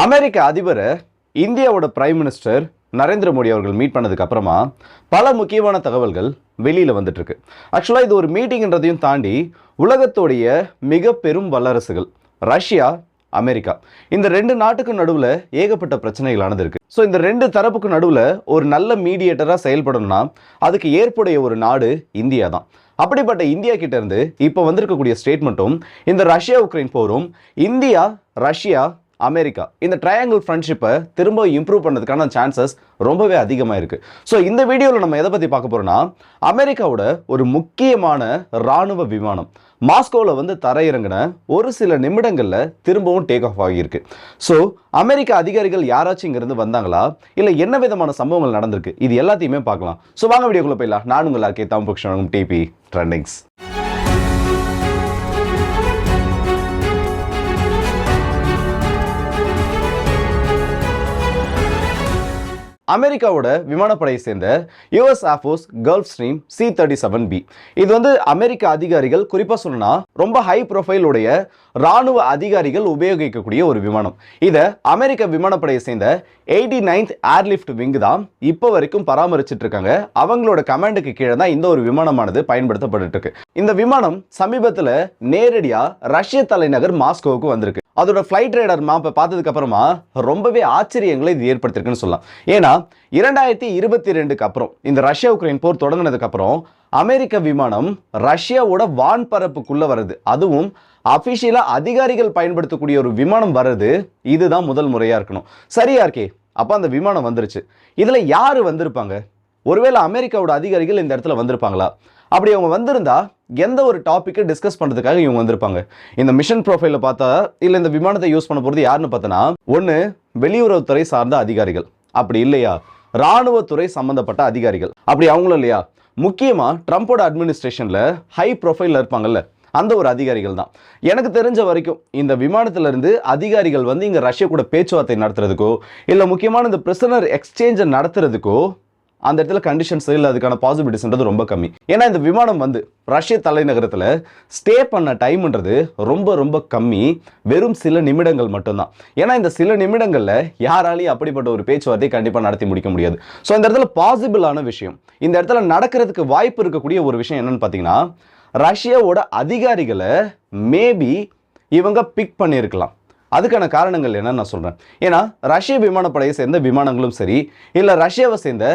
அமெரிக்க அதிபரை இந்தியாவோட prime minister Narendra Modi அவர்கள் மீட் பண்ணதுக்கு அப்புறமா பல முக்கியமான தகவல்கள் வெளியில் வந்துட்டுருக்கு. ஆக்சுவலாக இது ஒரு மீட்டிங்ன்றதையும் தாண்டி உலகத்தோடைய மிக பெரும் வல்லரசுகள் ரஷ்யா அமெரிக்கா. இந்த ரெண்டு நாட்டுக்கும் நடுவில் ஏகப்பட்ட பிரச்சனைகளானது இருக்குது ஸோ இந்த ரெண்டு தரப்புக்கு நடுவில் ஒரு நல்ல மீடியேட்டராக செயல்படணும்னா அதுக்கு ஏற்புடைய ஒரு நாடு இந்தியா தான். அப்படிப்பட்ட இந்தியா கிட்டேருந்து இப்போ வந்திருக்கக்கூடிய ஸ்டேட்மெண்ட்டும் இந்த ரஷ்யா உக்ரைன் போரும் இந்தியா ரஷ்யா அமெரிக்கா. இந்த ட்ரையாங்கிள் ஃப்ரெண்ட்ஷிப்பை திரும்ப இம்ப்ரூவ் பண்ணதுக்கான சான்சஸ் ரொம்பவே அதிகமாக இருக்கு. ஸோ இந்த வீடியோவில் நம்ம எதை பற்றி பார்க்க போறோம்னா அமெரிக்காவோட ஒரு முக்கியமான ராணுவ விமானம் மாஸ்கோவில் வந்து தரையிறங்கின ஒரு சில நிமிடங்களில் திரும்பவும் டேக் ஆஃப் ஆகியிருக்கு. ஸோ அமெரிக்க அதிகாரிகள் யாராச்சும் இங்கிருந்து வந்தாங்களா? இல்லை என்ன விதமான சம்பவங்கள் நடந்திருக்கு? இது எல்லாத்தையுமே பார்க்கலாம். ஸோ வாங்க வீடியோக்குள்ள போயிடலாம். நான் உங்கள் ஆர்கே தாம்பக்ஷன் டிபி ட்ரெண்டிங்ஸ் அமெரிக்காவோட விமானப்படையை சேர்ந்த US air force Gulfstream C thirty seven B இது வந்து அமெரிக்க அதிகாரிகள் குறிப்பாக சொல்லணும்னா ரொம்ப ஹை ப்ரொஃபைல் உடைய ராணுவ அதிகாரிகள் உபயோகிக்கக்கூடிய ஒரு விமானம். இதை அமெரிக்க விமானப்படையை சேர்ந்த எயிட்டி நைன்த் ஏர்லிஃப்ட் விங் தான் இப்போ வரைக்கும் பராமரிச்சுட்டு இருக்காங்க. அவங்களோட கமாண்டுக்கு கீழே தான் இந்த ஒரு விமானமானது பயன்படுத்தப்பட்டு இருக்கு. இந்த விமானம் சமீபத்தில் நேரடியாக ரஷ்ய தலைநகர் மாஸ்கோவுக்கு வந்திருக்கு. அதோட ஃப்ளைட் ரேடர் மேப்பை பார்த்ததுக்கப்புறமா ரொம்பவே ஆச்சரியங்களை இது ஏற்படுத்திருக்குன்னு சொல்லலாம். ஏன்னா இரண்டாயிரத்தி இருபத்தி ரெண்டுக்கு அப்புறம் இந்த ரஷ்யா உக்ரைன் போர் தொடங்கினதுக்கப்புறம் அமெரிக்க விமானம் ரஷ்யாவோட வான்பரப்புக்குள்ள வருது அதுவும் அஃபிஷியலாக அதிகாரிகள் பயன்படுத்தக்கூடிய ஒரு விமானம் வர்றது இதுதான் முதல் முறையாக இருக்கணும். சரியா இருக்கே அப்போ அந்த விமானம் வந்துருச்சு. இதில் யார் வந்திருப்பாங்க? ஒருவேளை அமெரிக்காவோட அதிகாரிகள் இந்த இடத்துல வந்திருப்பாங்களா? அப்படி அவங்க வந்திருந்தா எந்த ஒரு டாப்பிக்கை டிஸ்கஸ் பண்ணுறதுக்காக இவங்க வந்திருப்பாங்க? இந்த மிஷன் ப்ரொஃபைலில் பார்த்தா இல்லை இந்த விமானத்தை யூஸ் பண்ண போகிறது யாருன்னு பார்த்தோன்னா ஒன்று வெளியுறவுத்துறை சார்ந்த அதிகாரிகள். அப்படி இல்லையா? இராணுவத்துறை சம்மந்தப்பட்ட அதிகாரிகள். அப்படி அவங்களும் இல்லையா? முக்கியமாக ட்ரம்ப்போட அட்மினிஸ்ட்ரேஷனில் ஹை ப்ரொஃபைலில் இருப்பாங்கல்ல அந்த ஒரு அதிகாரிகள் தான். எனக்கு தெரிஞ்ச வரைக்கும் இந்த விமானத்திலிருந்து அதிகாரிகள் வந்து இங்கே ரஷ்யா கூட பேச்சுவார்த்தை நடத்துறதுக்கோ இல்லை முக்கியமான இந்த பிரிசனர் எக்ஸ்சேஞ்சை நடத்துறதுக்கோ அந்த இடத்துல கண்டிஷன்ஸ் இல்லை அதுக்கான பாசிபிலிட்டிஸ்ன்றது ரொம்ப கம்மி. ஏன்னா இந்த விமானம் வந்து ரஷ்ய தலைநகரத்தில் ஸ்டே பண்ண டைம்ன்றது ரொம்ப ரொம்ப கம்மி. வெறும் சில நிமிடங்கள் மட்டும்தான். ஏன்னா இந்த சில நிமிடங்களில் யாராலையும் அப்படிப்பட்ட ஒரு பேச்சுவார்த்தை கண்டிப்பாக நடத்தி முடிக்க முடியாது. ஸோ இந்த இடத்துல பாசிபிளான விஷயம். இந்த இடத்துல நடக்கிறதுக்கு வாய்ப்பு இருக்கக்கூடிய ஒரு விஷயம் என்னன்னு பார்த்தீங்கன்னா ரஷ்யாவோட அதிகாரிகளை மேபி இவங்க பிக் பண்ணியிருக்கலாம். அதுக்கான காரணங்கள் என்னன்னு நான் சொல்கிறேன் ஏன்னா ரஷ்ய விமானப்படையை சேர்ந்த விமானங்களும் சரி இல்லை ரஷ்யாவை சேர்ந்த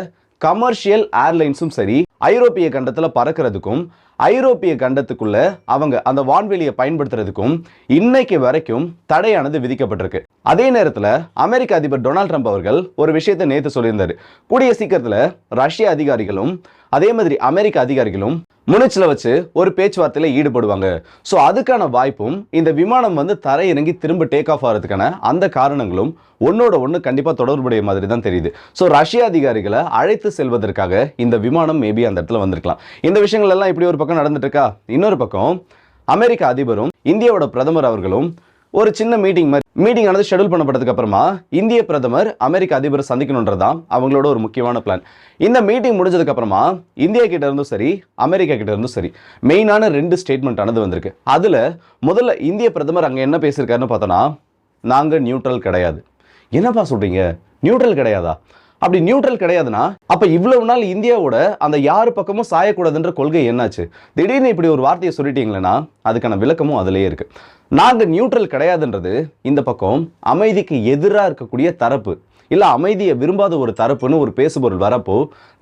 கமர்ஷியல் ஏர்லைன்ஸும் சரி ஐரோப்பிய கண்டத்தில் பறக்கிறதுக்கும் ஐரோப்பிய கண்டத்துக்குள்ள அவங்க அந்த வான்வெளியை பயன்படுத்துறதுக்கும் இன்னைக்கு வரைக்கும் தடையானது விதிக்கப்பட்டிருக்கு. அதே நேரத்தில் அமெரிக்க அதிபர் டொனால்ட் ட்ரம்ப் அவர்கள் ஒரு விஷயத்தை நேற்று சொல்லியிருந்தாரு. கூடிய சீக்கிரத்தில் ரஷ்ய அதிகாரிகளும் அதே மாதிரி அமெரிக்க அதிகாரிகளும் முனிச்சில் வச்சு ஒரு பேச்சுவார்த்தையில் ஈடுபடுவாங்க. ஸோ அதுக்கான வாய்ப்பும் இந்த விமானம் வந்து தரையிறங்கி திரும்ப டேக் ஆஃப் ஆகிறதுக்கான அந்த காரணங்களும் ஒன்னோட ஒன்று கண்டிப்பாக தொடர்புடைய மாதிரி தான் தெரியுது. ஸோ ரஷ்ய அதிகாரிகளை அழைத்து செல்வதற்காக இந்த விமானம் மேபி அந்த இடத்துல வந்திருக்கலாம். இந்த விஷயங்கள் எல்லாம் இப்படி ஒரு பக்கம் நடந்துட்டு இருக்கா? இன்னொரு பக்கம் அமெரிக்க அதிபரும் இந்தியாவோட பிரதமர் அவர்களும் ஒரு சின்ன மீட்டிங் மாதிரி. மீட்டிங் ஆனது ஷெடியூல் பண்ணப்பட்டதுக்கு அப்புறமா இந்திய பிரதமர் அமெரிக்க அதிபரை சந்திக்கணுன்றதான் அவங்களோட ஒரு முக்கியமான பிளான் இந்த மீட்டிங் முடிஞ்சதுக்கு அப்புறமா இந்தியா கிட்ட இருந்தும் சரி அமெரிக்கா கிட்ட இருந்தும் சரி மெயினான ரெண்டு ஸ்டேட்மெண்ட் ஆனது வந்திருக்கு. அதுல முதல்ல இந்திய பிரதமர் அங்க என்ன பேசியிருக்காருன்னு பார்த்தோன்னா நாங்கள் நியூட்ரல் கிடையாது. என்னப்பா சொல்றீங்க? நியூட்ரல் கிடையாதா? அப்படி நியூட்ரல் கிடையாதுன்னா அப்ப இவ்வளவு நாள் இந்தியாவோட அந்த யாரு பக்கமும் சாயக்கூடாதுன்ற கொள்கை என்னாச்சு? திடீர்னு இப்படி ஒரு வார்த்தையை சொல்லிட்டீங்களேன்னா அதுக்கான விளக்கமும் அதுலேயே இருக்கு. நாங்க நியூட்ரல் கிடையாதுன்றது இந்த பக்கம் அமைதிக்கு எதிராக இருக்கக்கூடிய தரப்பு. இல்லை அமைதியை விரும்பாத ஒரு தரப்புன்னு ஒரு பேசுபொருள் வரப்போ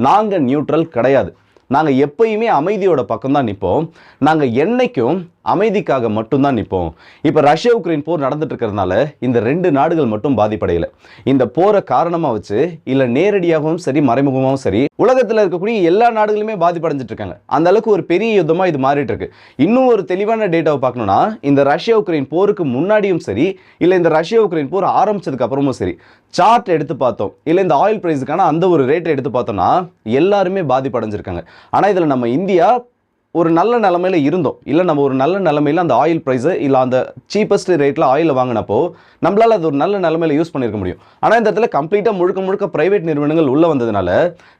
நாங்கள் நியூட்ரல் கிடையாது. நாங்கள் எப்பயுமே அமைதியோட பக்கம் தான் நிற்போம் நாங்கள் என்னைக்கும் அமைதிக்காக மட்டும்தான் நிற்போம். இப்போ ரஷ்யா உக்ரைன் போர் நடந்துட்டு இருக்கிறதுனால இந்த ரெண்டு நாடுகள் மட்டும் பாதிப்படையில. இந்த போரை காரணமா வச்சு இல்லை நேரடியாகவும் சரி மறைமுகமாகவும் சரி உலகத்தில் இருக்கக்கூடிய எல்லா நாடுகளுமே பாதிப்படைஞ்சிட்டு இருக்காங்க அந்த அளவுக்கு ஒரு பெரிய யுத்தமாக இது மாறிட்டு இருக்கு இன்னும் ஒரு தெளிவான டேட்டாவை பார்க்கணும்னா இந்த ரஷ்யா உக்ரைன் போருக்கு முன்னாடியும் சரி இல்லை இந்த ரஷ்யா உக்ரைன் போர் ஆரம்பிச்சதுக்கு அப்புறமும் சரி சார்ட் எடுத்து பார்த்தோம். இல்லை இந்த ஆயில் பிரைஸுக்கான அந்த ஒரு ரேட்டை எடுத்து பார்த்தோம்னா எல்லாருமே பாதிப்படைஞ்சிருக்காங்க. ஆனால் இதில் நம்ம இந்தியா ஒரு நல்ல நிலமையில் இருந்தோம். இல்லை நம்ம ஒரு நல்ல நிலமையில் அந்த ஆயில் ப்ரைஸு இல்லை அந்த சீப்பஸ்ட் ரேட்டில் ஆயில் வாங்கினப்போ நம்மளால் அது ஒரு நல்ல நிலமையில் யூஸ் பண்ணியிருக்க முடியும். ஆனால் இந்த இடத்துல கம்ப்ளீட்டாக முழுக்க முழுக்க ப்ரைவேட் நிறுவனங்கள் உள்ளே வந்ததுனால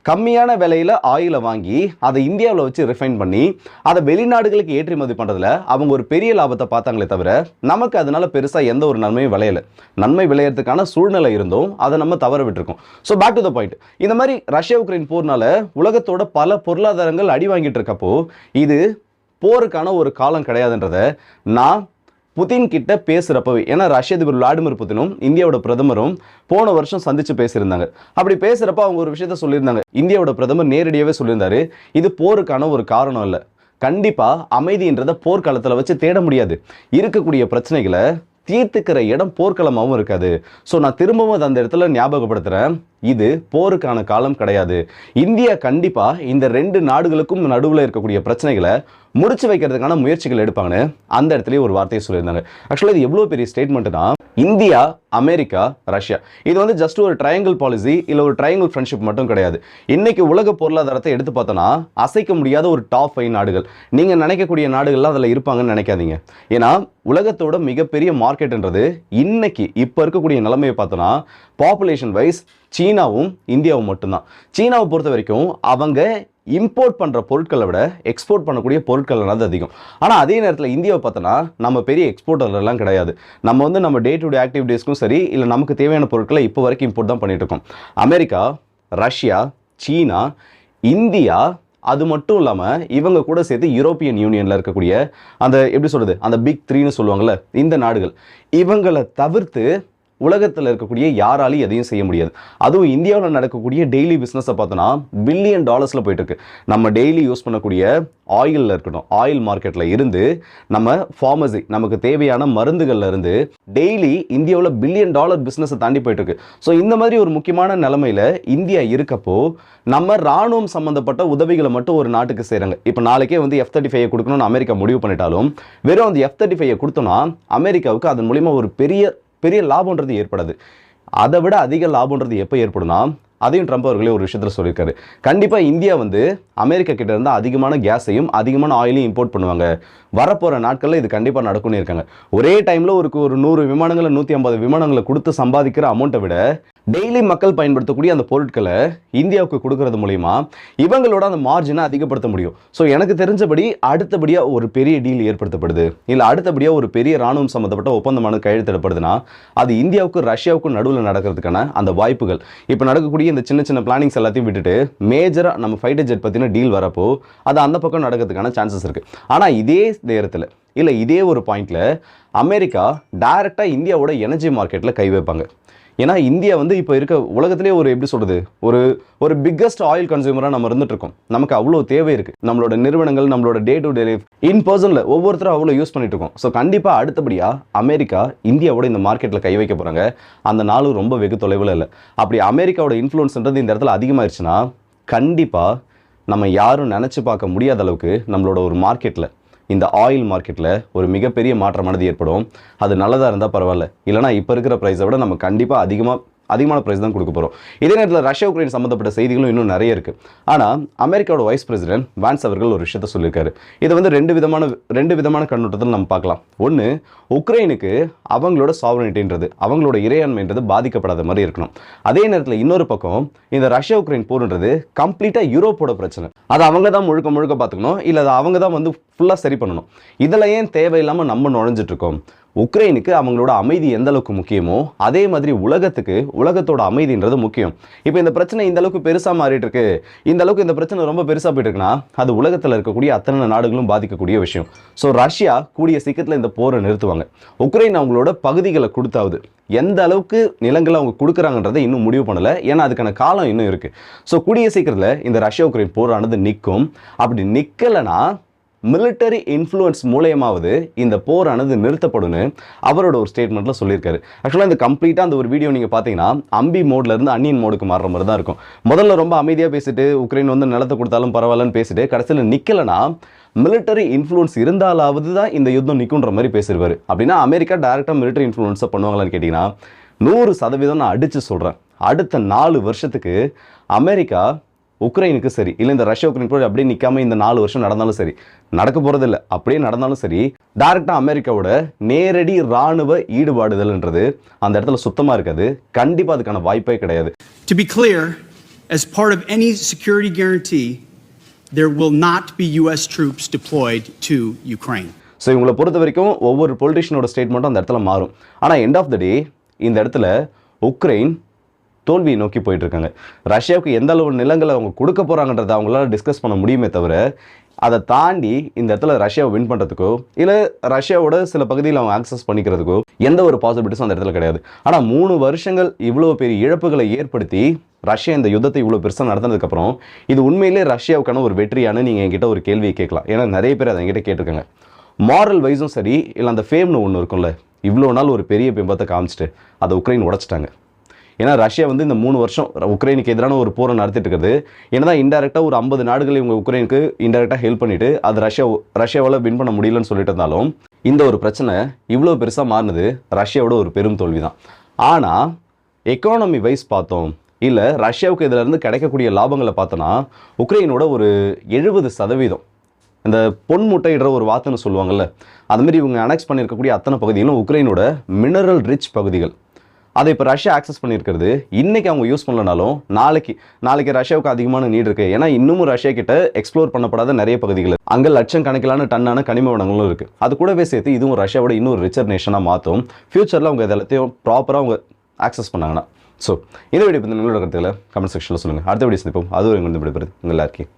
கம்மியான விலையில் ஆயிலை வாங்கி அதை இந்தியாவில் வச்சு ரிஃபைன் பண்ணி அதை வெளிநாடுகளுக்கு ஏற்றுமதி பண்ணுறதுல அவங்க ஒரு பெரிய லாபத்தை பார்த்தாங்களே தவிர நமக்கு அதனால் பெருசாக எந்த ஒரு நன்மையும் விளையலை. நன்மை விளையறதுக்கான சூழ்நிலை இருந்தும் அதை நம்ம தவற விட்டுருக்கோம். So back to the point இந்த மாதிரி ரஷ்யா உக்ரைன் போர்னால உலகத்தோட பல பொருளாதாரங்கள் அடி வாங்கிட்டு இருக்கப்போ இது போருக்கான ஒரு காலம் கிடையாதுன்றத நான் புதின் கிட்ட பேசுகிறப்பவே ஏன்னா ரஷ்ய அதிபர் விளாடிமிர் புதினும் இந்தியாவோட பிரதமரும் போன வருஷம் சந்திச்சு பேசியிருந்தாங்க. அப்படி பேசுகிறப்ப அவங்க ஒரு விஷயத்த சொல்லியிருந்தாங்க. இந்தியாவோட பிரதமர் நேரடியாகவே சொல்லியிருந்தாரு இது போருக்கான ஒரு காரணம் இல்லை. கண்டிப்பாக அமைதின்றதை போர்க்காலத்தில் வச்சு தேட முடியாது. இருக்கக்கூடிய பிரச்சனைகளை தீர்த்துக்கிற இடம் போர்க்களமாகவும் இருக்காது. ஸோ நான் திரும்பவும் அந்த இடத்துல ஞாபகப்படுத்துகிறேன் இது போருக்கான காலம் கிடையாது. இந்தியா கண்டிப்பாக இந்த ரெண்டு நாடுகளுக்கும் நடுவில் இருக்கக்கூடிய பிரச்சனைகளை முடிச்சு வைக்கிறதுக்கான முயற்சிகள் எடுப்பாங்கன்னு அந்த இடத்துலயே ஒரு வார்த்தையை சொல்லியிருந்தாங்க. ஆக்சுவலாக இது எவ்வளோ பெரிய ஸ்டேட்மெண்ட்னா இந்தியா அமெரிக்கா ரஷ்யா. இது வந்து ஜஸ்ட் ஒரு ட்ரையாங்கிள் பாலிசி இல்லை ஒரு ட்ரையாங்கிள் ஃப்ரெண்ட்ஷிப் மட்டும் கிடையாது. இன்னைக்கு உலக பொருளாதாரத்தை எடுத்து பார்த்தோன்னா அசைக்க முடியாத ஒரு டாப் ஃபைவ் நாடுகள். நீங்கள் நினைக்கக்கூடிய நாடுகள்லாம் அதில் இருப்பாங்கன்னு நினைக்காதீங்க. ஏன்னா உலகத்தோட மிகப்பெரிய மார்க்கெட்ன்றது இன்னைக்கு இப்போ இருக்கக்கூடிய நிலைமையை பார்த்தோன்னா பாப்புலேஷன் வைஸ் சீனாவும் இந்தியாவும் மட்டும்தான். சீனாவை பொறுத்த வரைக்கும் அவங்க இம்போர்ட் பண்ணுற பொருட்களை விட எக்ஸ்போர்ட் பண்ணக்கூடிய பொருட்கள் வந்து அதிகம். ஆனால் அதே நேரத்தில் இந்தியாவை பார்த்தோன்னா நம்ம பெரிய எக்ஸ்போர்ட்டர்லாம் கிடையாது. நம்ம வந்து நம்ம டே டு டே ஆக்டிவிட்டீஸ்க்கும் சரி இல்லை நமக்கு தேவையான பொருட்களை இப்போ வரைக்கும் இம்போர்ட் தான் பண்ணிகிட்டு இருக்கோம். அமெரிக்கா ரஷ்யா சீனா இந்தியா அது மட்டும் இல்லாமல் இவங்க கூட சேர்த்து யூரோப்பியன் யூனியனில் இருக்கக்கூடிய அந்த எப்படி சொல்கிறது அந்த பிக் த்ரீன்னு சொல்லுவாங்கள்ல இந்த நாடுகள் இவங்களை தவிர்த்து உலகத்தில் இருக்கக்கூடிய யாராலையும் எதையும் செய்ய முடியாது. அதுவும் இந்தியாவில் நடக்கக்கூடிய டெய்லி பிஸ்னஸை பார்த்தோன்னா பில்லியன் டாலர்ஸில் போயிட்டுருக்கு. நம்ம டெய்லி யூஸ் பண்ணக்கூடிய ஆயிலில் இருக்கட்டும் ஆயில் மார்க்கெட்டில் இருந்து நம்ம ஃபார்மசி நமக்கு தேவையான மருந்துகள்ல இருந்து டெய்லி இந்தியாவில் பில்லியன் டாலர் பிஸ்னஸை தாண்டி போயிட்டுருக்கு. ஸோ இந்த மாதிரி ஒரு முக்கியமான நிலமையில் இந்தியா இருக்கப்போ நம்ம ராணுவம் சம்மந்தப்பட்ட உதவிகளை மட்டும் ஒரு நாட்டுக்கு செய்கிறாங்க இப்போ நாளைக்கே வந்து எஃப் தேர்ட்டி ஃபைவ் கொடுக்கணும்னு அமெரிக்கா முடிவு பண்ணிட்டாலும் வெறும் அந்த எஃப் தேர்ட்டி ஃபைவ் கொடுத்தோம்னா அமெரிக்காவுக்கு அதன் மூலிமா ஒரு பெரிய பெரிய லாபம்ன்றது ஏற்படாது. அதை விட அதிக லாபம்ன்றது எப்போ ஏற்படும்னா அதையும் ட்ரம்ப் அவர்களே ஒரு விஷயத்தில் சொல்லியிருக்காரு. கண்டிப்பாக இந்தியா வந்து அமெரிக்கா கிட்ட இருந்து அதிகமான கேஸையும் அதிகமான ஆயிலையும் இம்போர்ட் பண்ணுவாங்க. வரப்போகிற நாட்களில் இது கண்டிப்பாக நடக்கும்னு இருக்காங்க. ஒரே டைமில் ஒரு ஒரு நூறு விமானங்களை நூற்றி ஐம்பது விமானங்களை கொடுத்து சம்பாதிக்கிற அமௌண்ட்டை விட டெய்லி மக்கள் பயன்படுத்தக்கூடிய அந்த பொருட்களை இந்தியாவுக்கு கொடுக்கறது மூலிமா இவங்களோட அந்த மார்ஜினை அதிகப்படுத்த முடியும். ஸோ எனக்கு தெரிஞ்சபடி அடுத்தபடியாக ஒரு பெரிய டீல் ஏற்படுத்தப்படுது. இல்லை அடுத்தபடியாக ஒரு பெரிய ராணுவம் சம்மந்தப்பட்ட ஒப்பந்தமான கையெழுத்திடப்படுதுன்னா அது இந்தியாவுக்கும் ரஷ்யாவுக்கும் நடுவில் நடக்கிறதுக்கான அந்த வாய்ப்புகள். இப்போ நடக்கக்கூடிய இந்த சின்ன சின்ன பிளானிங்ஸ் எல்லாத்தையும் விட்டுட்டு மேஜராக நம்ம ஃபைட்டர் ஜெட் பற்றின டீல் வரப்போ அது அந்த பக்கம் நடக்கிறதுக்கான சான்சஸ் இருக்குது ஆனால் இதே நேரத்தில் இல்லை இதே ஒரு பாயிண்ட்ல அமெரிக்கா டைரெக்டாக இந்தியாவோட எனர்ஜி மார்க்கெட்டில் கை வைப்பாங்க. ஏன்னா இந்தியா வந்து இப்போ இருக்க உலகத்திலே ஒரு எப்படி சொல்கிறது ஒரு ஒரு பிக்கஸ்ட் ஆயில் கன்சியூமராக நம்ம இருந்துட்டு இருக்கோம் நமக்கு அவ்வளோ தேவை இருக்குது நம்மளோட நிறுவனங்கள் நம்மளோட டே டு டே லைஃப் இன் பர்சனில் ஒவ்வொருத்தரும் அவ்வளோ யூஸ் பண்ணிட்டு இருக்கோம் ஸோ கண்டிப்பாக அடுத்தபடியாக அமெரிக்கா இந்தியாவோட இந்த மார்க்கெட்டில் கை வைக்க போகிறாங்க அந்த நாளும் ரொம்ப வெகு தொலைவில் இல்லை. அப்படி அமெரிக்காவோட இன்ஃப்ளூன்ஸ்ன்றது இந்த இடத்துல அதிகமாகிடுச்சுன்னா கண்டிப்பாக நம்ம யாரும் நினச்சி பார்க்க முடியாத அளவுக்கு நம்மளோட ஒரு மார்க்கெட்டில் இந்த ஆயில் மார்க்கெட்டில் ஒரு மிகப்பெரிய மாற்றமானது ஏற்படும். அது நல்லதாக இருந்தால் பரவாயில்ல. இல்லைனா இப்போ இருக்கிற ப்ரைஸை விட நம்ம கண்டிப்பாக அதிகமாக அதிகமான ப்ரைஸ் தான் கொடுக்க போகிறோம் இதே நேரத்தில் ரஷ்யா உக்ரைன் சம்மந்தப்பட்ட செய்திகளும் இன்னும் நிறைய இருக்குது ஆனால் அமெரிக்காவோட வைஸ் பிரசிடென்ட் வான்ஸ் அவர்கள் ஒரு விஷயத்த சொல்லியிருக்காரு இதை வந்து ரெண்டு விதமான ரெண்டு விதமான கண்ணோட்டத்தில் நம்ம பார்க்கலாம். ஒன்று உக்ரைனுக்கு அவங்களோட சாவரனிட்டின்றது அவங்களோட இறையாண்மைன்றது பாதிக்கப்படாத மாதிரி இருக்கணும். அதே நேரத்தில் இன்னொரு பக்கம் இந்த ரஷ்யா உக்ரைன் போர்ன்றது கம்ப்ளீட்டாக யூரோப்போட பிரச்சனை. அதை அவங்க தான் முழுக்க முழுக்க பார்த்துக்கணும் இல்லை அதை அவங்க தான் வந்து ஃபுல்லாக சரி பண்ணணும். இதில் ஏன் தேவையில்லாமல் நம்ம நுழைஞ்சிட்ருக்கோம் உக்ரைனுக்கு அவங்களோட அமைதி எந்த அளவுக்கு முக்கியமோ அதே மாதிரி உலகத்துக்கு உலகத்தோட அமைதின்றது முக்கியம். இப்போ இந்த பிரச்சனை இந்த அளவுக்கு பெருசாக மாறிட்டு இருக்கு. இந்த அளவுக்கு இந்த பிரச்சனை ரொம்ப பெருசாக போயிட்டு இருக்குன்னா அது உலகத்தில் இருக்கக்கூடிய அத்தனை நாடுகளும் பாதிக்கக்கூடிய விஷயம். ஸோ ரஷ்யா கூடிய சீக்கிரத்தில் இந்த போரை நிறுத்துவாங்க. உக்ரைன் அவங்களோட பகுதிகளை கொடுத்தாவது. எந்த அளவுக்கு நிலங்களை அவங்க கொடுக்குறாங்கன்றதை இன்னும் முடிவு பண்ணலை. ஏன்னா அதுக்கான காலம் இன்னும் இருக்குது ஸோ கூடிய சீக்கிரத்தில் இந்த ரஷ்யா உக்ரைன் போரானது நிற்கும். அப்படி நிற்கலைன்னா மிலிட்டரி இன்ஃப்ளூயன்ஸ் மூலயமாவது இந்த போரானது நிறுத்தப்படும்னு அவரோட ஒரு ஸ்டேட்மெண்ட்டில் சொல்லியிருக்காரு. ஆக்சுவலாக இந்த கம்ப்ளீட்டாக அந்த ஒரு வீடியோ நீங்கள் பார்த்தீங்கன்னா அம்பி மோட்லேருந்து அன்னியன் மோடுக்கு மாறுற மாதிரி தான் இருக்கும். முதல்ல ரொம்ப அமைதியாக பேசிட்டு உக்ரைன் வந்து நிலத்தை கொடுத்தாலும் பரவாயில்லன்னு பேசிட்டு கடைசியில் நிற்கலைன்னா மிலிட்டரி இன்ஃப்ளூயன்ஸ் இருந்தாலாவது தான் இந்த யுத்தம் நிற்குன்ற மாதிரி பேசிடுவார் அப்படின்னா அமெரிக்கா டேரெக்டாக மிலிட்டரி இன்ஃப்ளூன்ஸை பண்ணுவாங்களான்னு கேட்டிங்கன்னா நூறு சதவீதம் நான் அடித்து சொல்கிறேன் அடுத்த நாலு வருஷத்துக்கு அமெரிக்கா உக்ரைனுக்கு சரி இல்லை இந்த ரஷ்யா உக்ரைன் போர் அப்படியே நிற்காம இந்த நாலு வருஷம் நடந்தாலும் சரி நடக்க போகிறது இல்லை அப்படியே நடந்தாலும் சரி டைரெக்டாக அமெரிக்காவோட நேரடி இராணுவ ஈடுபாடுதல்ன்றது அந்த இடத்துல சுத்தமாக இருக்காது கண்டிப்பாக அதுக்கான வாய்ப்பே கிடையாது To be clear, as part of any security guarantee, there will not be U.S. troops deployed to Ukraine. So இவங்களை பொறுத்த வரைக்கும் ஒவ்வொரு பொலிட்டிஷியனோட ஸ்டேட்மெண்ட்டும் அந்த இடத்துல மாறும் ஆனால் எண்ட் ஆஃப் த டே இந்த இடத்துல உக்ரைன் தோல்வியை நோக்கி போயிட்டுருக்காங்க. ரஷ்யாவுக்கு எந்த அளவு நிலங்களை அவங்க கொடுக்க போகிறாங்கன்றதை அவங்களால டிஸ்கஸ் பண்ண முடியுமே தவிர அதை தாண்டி இந்த இடத்துல ரஷ்யாவை வின் பண்ணுறதுக்கோ இல்லை ரஷ்யாவோட சில பகுதியில் அவங்க ஆக்சஸ் பண்ணிக்கிறதுக்கோ எந்த ஒரு பாசிபிலிட்டிஸும் அந்த இடத்துல கிடையாது. ஆனால் மூணு வருஷங்கள் இவ்வளோ பெரிய இழப்புகளை ஏற்படுத்தி ரஷ்யா இந்த யுத்தத்தை இவ்வளோ பெருசாக நடந்ததுக்கப்புறம் இது உண்மையிலே ரஷ்யாவுக்கான ஒரு வெற்றியானு நீங்கள் என்கிட்ட ஒரு கேள்வியை கேட்கலாம். ஏன்னா நிறைய பேர் அதை என்கிட்ட கேட்டிருக்காங்க. மாரல் வைஸும் சரி இல்லை அந்த ஃபேம்னு ஒன்று இருக்கும்ல இவ்வளோ நாள் ஒரு பெரிய பிம்பத்தை காமிச்சிட்டு அதை உக்ரைன் உடைச்சிட்டாங்க. ஏன்னா ரஷ்யா வந்து இந்த மூணு வருஷம் உக்ரைனுக்கு எதிரான ஒரு போரை நடத்திட்டு இருக்குது ஏன்னா இன்டெரக்டாக ஒரு ஐம்பது நாடுகள் இவங்க உக்ரைனுக்கு இன்டெரக்டாக ஹெல்ப் பண்ணிட்டு அது ரஷ்யா ரஷ்யாவால் வின் பண்ண முடியலன்னு சொல்லிட்டு இருந்தாலும் இந்த ஒரு பிரச்சனை இவ்வளோ பெருசாக மாறினது ரஷ்யாவோட ஒரு பெரும் தோல்வி தான் ஆனால் எக்கானமி வைஸ் பார்த்தோம் இல்லை ரஷ்யாவுக்கு இதிலிருந்து கிடைக்கக்கூடிய லாபங்களை பார்த்தோன்னா உக்ரைனோட ஒரு எழுபது சதவீதம் இந்த பொன் முட்டையிடுற ஒரு வார்த்தைன்னு சொல்லுவாங்கள்ல அதுமாரி இவங்க அனெக்ஸ் பண்ணியிருக்கக்கூடிய அத்தனை பகுதிகளும் உக்ரைனோட மினரல் ரிச் பகுதிகள். அதை இப்போ ரஷ்யா ஆக்சஸ் பண்ணியிருக்கிறது. இன்றைக்கி அவங்க யூஸ் பண்ணலனாலும் நாளைக்கு நாளைக்கு ரஷ்யாவுக்கு அதிகமான நீட் இருக்குது ஏன்னா இன்னமும் ரஷ்யா கிட்ட எக்ஸ்ப்ளோர் பண்ணப்படாத நிறைய பகுதிகள் அங்கே லட்சம் கணக்கிலான டன்னான கனிம வளங்களும் இருக்குது அது கூடவே சேர்த்து இதுவும் ரஷ்யாவோட இன்னொரு ரிச்சர் நேஷனாக மாற்றும் ஃபியூச்சரில் அவங்க எல்லாத்தையும் ப்ராப்பராக அவங்க ஆக்சஸ் பண்ணாங்கன்னா. ஸோ இந்த வீடியோ பற்றி உங்களோட கருத்துக்களை கமெண்ட் செக்ஷனில் சொல்லுங்கள் அடுத்த வீடியோ சந்திப்போம். அது ஒரு எங்களுக்கு உங்கள் எல்லாருக்கும்